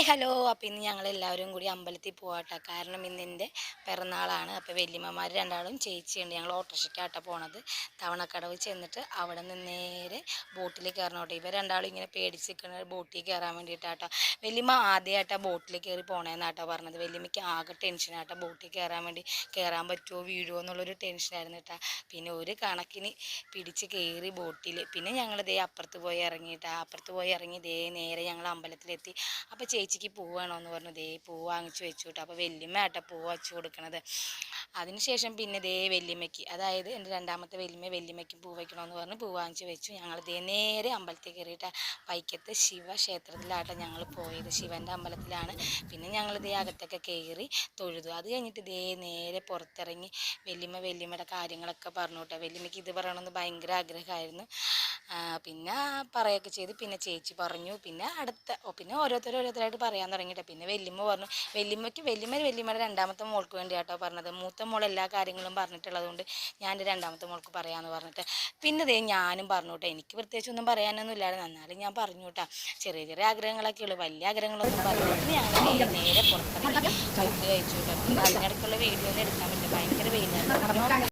Hi hello. അപ്പം ഇന്ന് ഞങ്ങൾ എല്ലാവരും കൂടി അമ്പലത്തിൽ പോവാട്ടോ. കാരണം ഇന്ന് എന്റെ പിറന്നാളാണ്. അപ്പോൾ വല്യമ്മമാർ രണ്ടാളും ചേച്ചിയുണ്ട്. ഞങ്ങൾ ഓട്ടോറിക്ഷയ്ക്കാട്ടോ പോണത്. തവണക്കടവ് ചെന്നിട്ട് അവിടെ നിന്ന് നേരെ ബോട്ടിൽ കയറണോട്ടെ ഇവർ രണ്ടാളും ഇങ്ങനെ പേടിച്ച് നിൽക്കുന്ന ബോട്ടിൽ കയറാൻ വേണ്ടിയിട്ടാട്ടോ വല്യമ്മ ആദ്യമായിട്ടാ ബോട്ടിൽ കയറി പോണേന്നാട്ടോ പറഞ്ഞത്. വല്യമ്മയ്ക്ക് ആകെ ടെൻഷനാട്ടോ ബോട്ടിൽ കയറാൻ വേണ്ടി കയറാൻ പറ്റുമോ വീഴുമോ എന്നുള്ളൊരു ടെൻഷനായിരുന്നു കേട്ടോ പിന്നെ ഒരു കണക്കിന് പിടിച്ച് കയറി ബോട്ടിൽ പിന്നെ ഞങ്ങൾ ദേ അപ്പുറത്ത് പോയി ഇറങ്ങിയിട്ടാ. അപ്പുറത്ത് പോയി ഇറങ്ങി ദേ നേരെ ഞങ്ങൾ അമ്പലത്തിലെത്തി. അപ്പോൾ ചേച്ചിക്ക് പൂ എന്ന് പറഞ്ഞു. ദേ പൂ വാങ്ങിച്ചു വെച്ചു കേട്ടോ അപ്പോൾ വല്യമ്മ ആട്ടെ പൂ വച്ചു കൊടുക്കണത്. അതിനുശേഷം പിന്നെ ദേ വല്യമ്മയ്ക്ക് അതായത് എന്റെ രണ്ടാമത്തെ വല്യമ്മ വല്യമ്മയ്ക്ക് പൂ വയ്ക്കണമെന്ന് പറഞ്ഞ്. പൂ വാങ്ങിച്ചു വെച്ചു. ഞങ്ങൾ ദേ നേരെ അമ്പലത്തിൽ കയറിയിട്ട് വൈക്കത്ത് ശിവക്ഷേത്രത്തിലാട്ടെ ഞങ്ങൾ പോയത്. ശിവന്റെ അമ്പലത്തിലാണ്. പിന്നെ ഞങ്ങൾ ദേ അകത്തൊക്കെ കയറി തൊഴുതു. അത് കഴിഞ്ഞിട്ട് ദേ നേരെ പുറത്തിറങ്ങി വല്യമ്മ വല്യമ്മയുടെ കാര്യങ്ങളൊക്കെ പറഞ്ഞു കേട്ടോ വല്യമ്മയ്ക്ക് ഇത് പറയണമെന്ന് ഭയങ്കര ആഗ്രഹമായിരുന്നു. പിന്നെ പറയുകയൊക്കെ ചെയ്ത് പിന്നെ ചേച്ചി പറഞ്ഞു പിന്നെ അടുത്ത പിന്നെ ഓരോരുത്തർ ഓരോരുത്തരായിട്ട് പറയാൻ തുടങ്ങിയിട്ട്. പിന്നെ വല്യമ്മ പറഞ്ഞു വല്യമ്മയ്ക്ക് വല്യമ്മ വല്യമ്മയുടെ രണ്ടാമത്തെ മോൾക്ക് വേണ്ടി കേട്ടോ പറഞ്ഞത്. മൂത്ത മോൾ എല്ലാ കാര്യങ്ങളും പറഞ്ഞിട്ടുള്ളതുകൊണ്ട് ഞാൻ എന്റെ രണ്ടാമത്തെ മോൾക്ക് പറയാമെന്ന് പറഞ്ഞിട്ട്. പിന്നെ ദേ ഞാനും പറഞ്ഞു കേട്ടോ എനിക്ക് പ്രത്യേകിച്ച് ഒന്നും പറയാനൊന്നും ഇല്ലായിരുന്നു. എന്നാലും ഞാൻ പറഞ്ഞു കേട്ടോ ചെറിയ ചെറിയ ആഗ്രഹങ്ങളൊക്കെ ഉള്ളൂ. വലിയ ആഗ്രഹങ്ങളൊന്നും പറഞ്ഞു ഞാൻ നേരെ പുറത്തിറങ്ങി കഴിച്ചു കേട്ടോ അതിനിടയ്ക്കുള്ള വീഡിയോ ഒന്നും എടുക്കാൻ പറ്റില്ല ഭയങ്കര വെയിലായിരുന്നു.